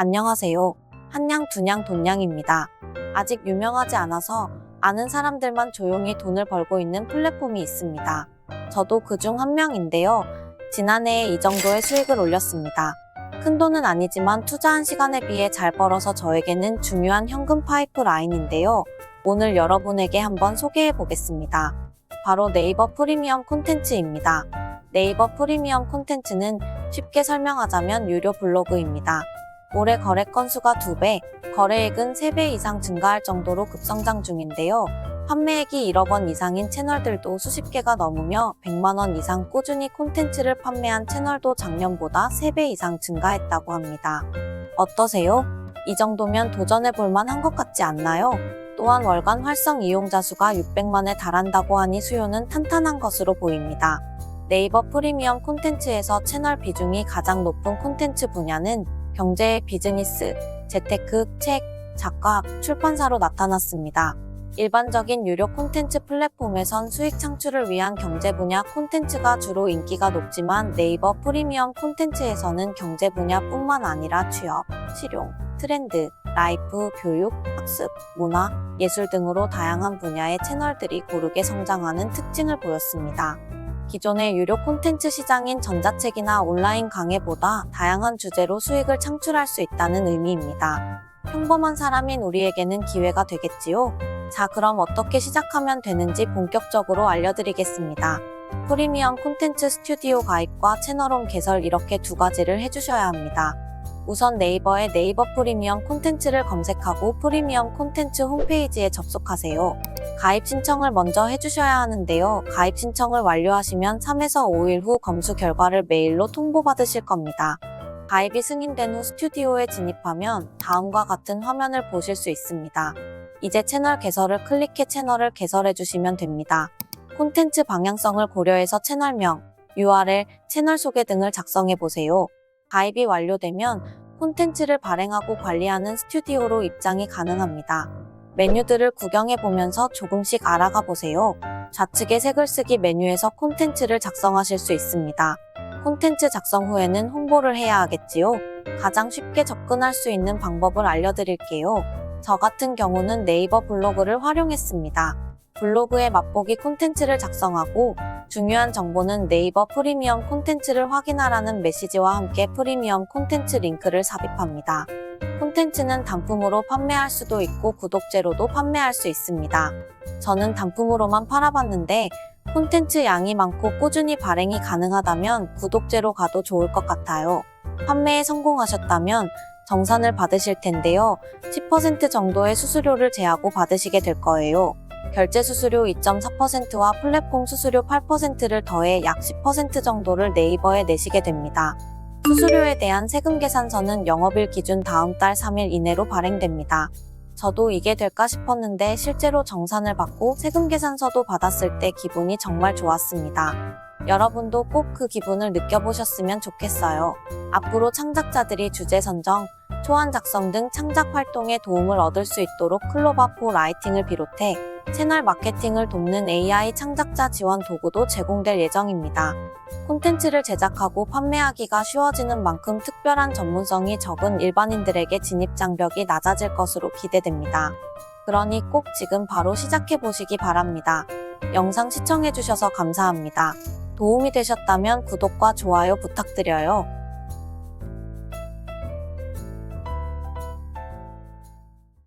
안녕하세요. 한냥 두냥 돈냥입니다. 아직 유명하지 않아서 아는 사람들만 조용히 돈을 벌고 있는 플랫폼이 있습니다. 저도 그중 한 명인데요. 지난해에 이 정도의 수익을 올렸습니다. 큰 돈은 아니지만 투자한 시간에 비해 잘 벌어서 저에게는 중요한 현금 파이프 라인인데요. 오늘 여러분에게 한번 소개해 보겠습니다. 바로 네이버 프리미엄 콘텐츠입니다. 네이버 프리미엄 콘텐츠는 쉽게 설명하자면 유료 블로그입니다. 올해 거래 건수가 2배, 거래액은 3배 이상 증가할 정도로 급성장 중인데요. 판매액이 1억 원 이상인 채널들도 수십 개가 넘으며 100만 원 이상 꾸준히 콘텐츠를 판매한 채널도 작년보다 3배 이상 증가했다고 합니다. 어떠세요? 이 정도면 도전해 볼 만한 것 같지 않나요? 또한 월간 활성 이용자 수가 600만에 달한다고 하니 수요는 탄탄한 것으로 보입니다. 네이버 프리미엄 콘텐츠에서 채널 비중이 가장 높은 콘텐츠 분야는 경제, 비즈니스, 재테크, 책, 작가, 출판사로 나타났습니다. 일반적인 유료 콘텐츠 플랫폼에선 수익 창출을 위한 경제 분야 콘텐츠가 주로 인기가 높지만 네이버 프리미엄 콘텐츠에서는 경제 분야뿐만 아니라 취업, 실용, 트렌드, 라이프, 교육, 학습, 문화, 예술 등으로 다양한 분야의 채널들이 고르게 성장하는 특징을 보였습니다. 기존의 유료 콘텐츠 시장인 전자책이나 온라인 강의보다 다양한 주제로 수익을 창출할 수 있다는 의미입니다. 평범한 사람인 우리에게는 기회가 되겠지요? 자, 그럼 어떻게 시작하면 되는지 본격적으로 알려드리겠습니다. 프리미엄 콘텐츠 스튜디오 가입과 채널홈 개설 이렇게 두 가지를 해주셔야 합니다. 우선 네이버에 네이버 프리미엄 콘텐츠를 검색하고 프리미엄 콘텐츠 홈페이지에 접속하세요. 가입 신청을 먼저 해주셔야 하는데요. 가입 신청을 완료하시면 3에서 5일 후 검수 결과를 메일로 통보받으실 겁니다. 가입이 승인된 후 스튜디오에 진입하면 다음과 같은 화면을 보실 수 있습니다. 이제 채널 개설을 클릭해 채널을 개설해 주시면 됩니다. 콘텐츠 방향성을 고려해서 채널명, URL, 채널 소개 등을 작성해 보세요. 가입이 완료되면 콘텐츠를 발행하고 관리하는 스튜디오로 입장이 가능합니다. 메뉴들을 구경해 보면서 조금씩 알아가 보세요. 좌측의 색을 쓰기 메뉴에서 콘텐츠를 작성하실 수 있습니다. 콘텐츠 작성 후에는 홍보를 해야 하겠지요. 가장 쉽게 접근할 수 있는 방법을 알려드릴게요. 저 같은 경우는 네이버 블로그를 활용했습니다. 블로그에 맛보기 콘텐츠를 작성하고 중요한 정보는 네이버 프리미엄 콘텐츠를 확인하라는 메시지와 함께 프리미엄 콘텐츠 링크를 삽입합니다. 콘텐츠는 단품으로 판매할 수도 있고 구독제로도 판매할 수 있습니다. 저는 단품으로만 팔아봤는데 콘텐츠 양이 많고 꾸준히 발행이 가능하다면 구독제로 가도 좋을 것 같아요. 판매에 성공하셨다면 정산을 받으실 텐데요. 10% 정도의 수수료를 제하고 받으시게 될 거예요. 결제 수수료 2.4%와 플랫폼 수수료 8%를 더해 약 10% 정도를 네이버에 내시게 됩니다. 수수료에 대한 세금 계산서는 영업일 기준 다음 달 3일 이내로 발행됩니다. 저도 이게 될까 싶었는데 실제로 정산을 받고 세금 계산서도 받았을 때 기분이 정말 좋았습니다. 여러분도 꼭 그 기분을 느껴보셨으면 좋겠어요. 앞으로 창작자들이 주제 선정, 초안 작성 등 창작 활동에 도움을 얻을 수 있도록 클로바4 라이팅을 비롯해 채널 마케팅을 돕는 AI 창작자 지원 도구도 제공될 예정입니다. 콘텐츠를 제작하고 판매하기가 쉬워지는 만큼 특별한 전문성이 적은 일반인들에게 진입 장벽이 낮아질 것으로 기대됩니다. 그러니 꼭 지금 바로 시작해 보시기 바랍니다. 영상 시청해 주셔서 감사합니다. 도움이 되셨다면 구독과 좋아요 부탁드려요.